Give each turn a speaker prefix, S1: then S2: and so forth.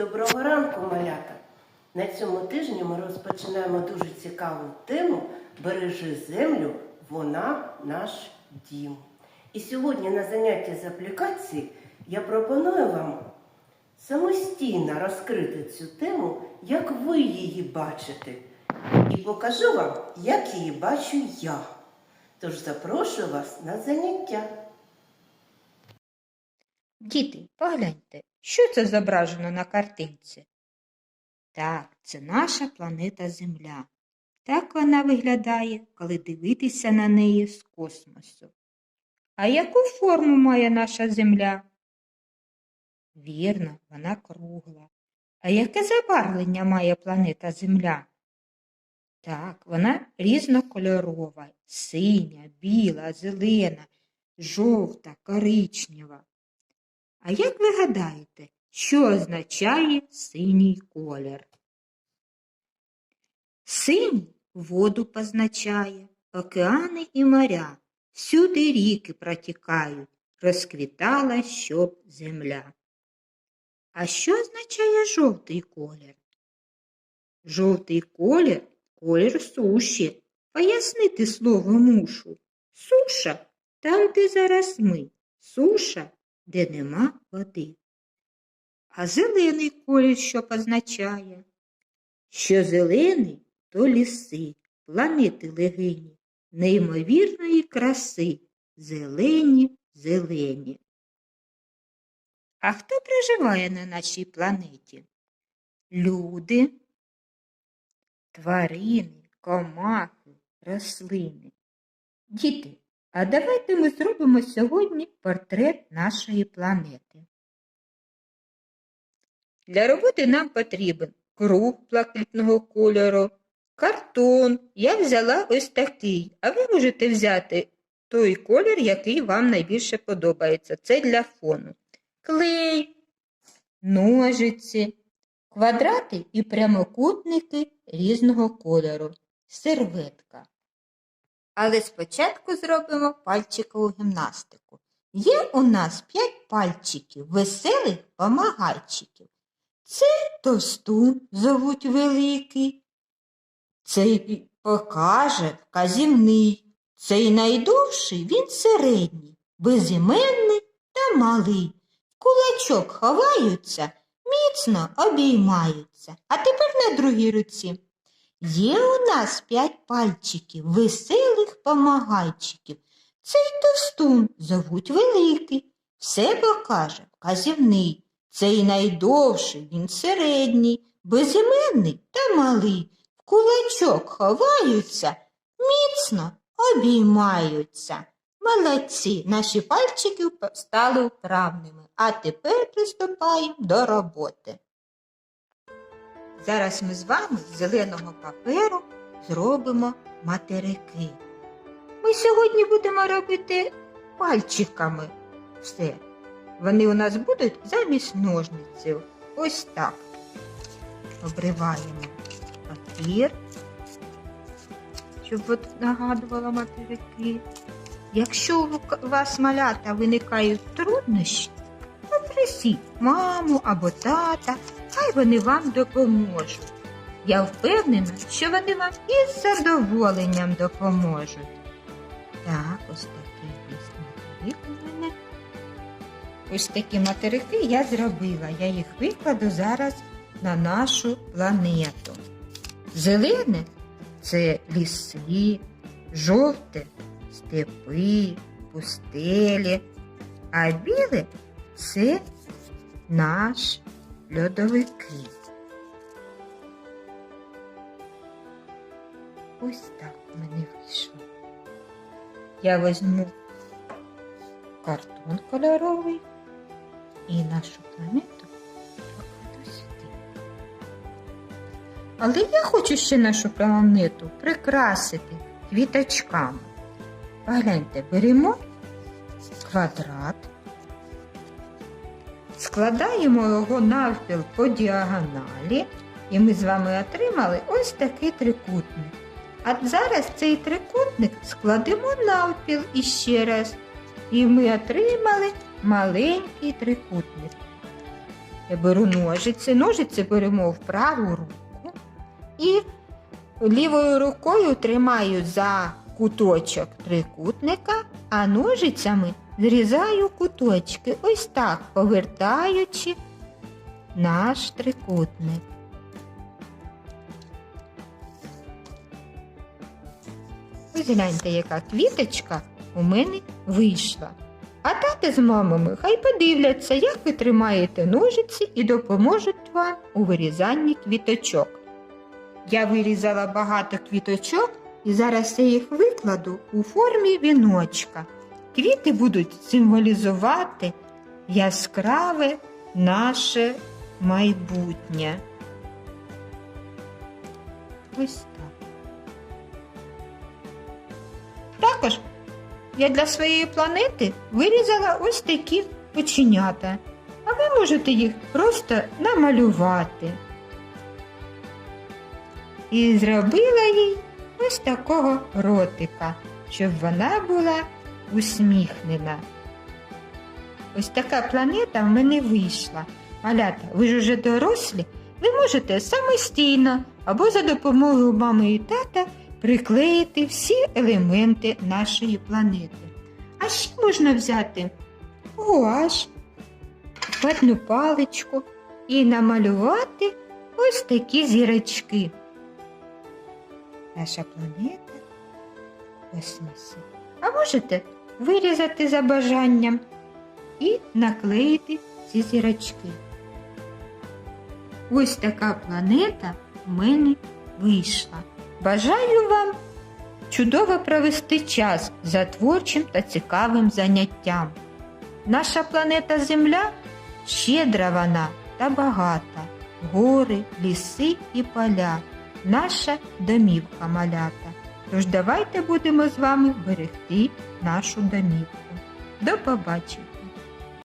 S1: Доброго ранку, малята! На цьому тижні ми розпочинаємо дуже цікаву тему Бережи землю, вона наш дім. І сьогодні на занятті з аплікації я пропоную вам самостійно розкрити цю тему, як ви її бачите. І покажу вам, як її бачу я. Тож запрошую вас на заняття.
S2: Діти, погляньте, що це зображено на картинці? Так, це наша планета Земля. Так вона виглядає, коли дивитися на неї з космосу. А яку форму має наша Земля? Вірно, вона кругла. А яке забарвлення має планета Земля? Так, вона різнокольорова, синя, біла, зелена, жовта, коричнева. А як ви гадаєте, що означає синій колір? Синій воду позначає, океани і моря, всюди ріки протікають, розквітала щоб земля. А що означає жовтий колір? Жовтий колір колір суші. Пояснити слово мушу. Суша там, де зараз ми, суша де нема води. А зелений колір що позначає? Що зелений то ліси, планети легені, неймовірної краси, зелені, зелені. А хто проживає на нашій планеті? Люди, тварини, комахи, рослини. Діти, а давайте ми зробимо сьогодні портрет нашої планети. Для роботи нам потрібен круг блакитного кольору, картон. Я взяла ось такий, а ви можете взяти той колір, який вам найбільше подобається. Це для фону. Клей, ножиці, квадрати і прямокутники різного кольору, серветка. Але спочатку зробимо пальчикову гімнастику. Є у нас п'ять пальчиків, веселих помагайчиків. Це товстун зовуть великий. Цей покаже вказівний. Цей найдовший він середній, безіменний та малий. Кулачок ховаються, міцно обіймаються. А тепер на другій руці. Є у нас п'ять пальчиків, веселих помагайчиків. Цей товстун зовуть великий, все покаже вказівний. Цей найдовший, він середній, безіменний та малий. В кулачок ховаються, міцно обіймаються. Молодці, наші пальчики стали вправними, а тепер приступаємо до роботи. Зараз ми з вами з зеленого паперу зробимо материки. Ми сьогодні будемо робити пальчиками все. Вони у нас будуть замість ножниців. Ось так. Обриваємо папір, щоб от нагадувала материки. Якщо у вас малята виникають труднощі, попросіть маму або тата, хай вони вам допоможуть. Я впевнена, що вони вам із задоволенням допоможуть. Так, ось ось материк у мене. Ось такі материки я зробила. Я їх викладу зараз на нашу планету. Зелене це ліси, жовте степи, пустелі, а біле це наш льодовики. Ось так в мене вийшло. Я візьму картон кольоровий і нашу планету покладу сюди. Але я хочу ще нашу планету прикрасити квіточками. Погляньте, беремо квадрат, складаємо його навпіл по діагоналі, і ми з вами отримали ось такий трикутник. А зараз цей трикутник складемо навпіл іще раз. І ми отримали маленький трикутник. Я беру ножиці, ножиці беремо в праву руку і лівою рукою тримаю за куточок трикутника, а ножицями зрізаю куточки, ось так, повертаючи наш трикутник. Ось гляньте, яка квіточка у мене вийшла. А тати з мамами хай подивляться, як ви тримаєте ножиці і допоможуть вам у вирізанні квіточок. Я вирізала багато квіточок і зараз я їх викладу у формі віночка. Квіти будуть символізувати яскраве наше майбутнє. Ось Також я для своєї планети вирізала ось такі оченята, а ви можете їх просто намалювати. І зробила їй ось такого ротика, щоб вона була усміхнена. Ось така планета в мене вийшла. Малята, ви ж уже дорослі, ви можете самостійно або за допомогою мами і тата приклеїти всі елементи нашої планети. А ще можна взяти гуаш, ватну паличку і намалювати ось такі зірочки. Наша планета космосі. А можете вирізати за бажанням і наклеїти ці зірочки. Ось така планета в мене вийшла. Бажаю вам чудово провести час за творчим та цікавим заняттям. Наша планета Земля щедра вона та багата, гори, ліси і поля, наша домівка малята. Тож давайте будемо з вами берегти нашу домівку. До побачення!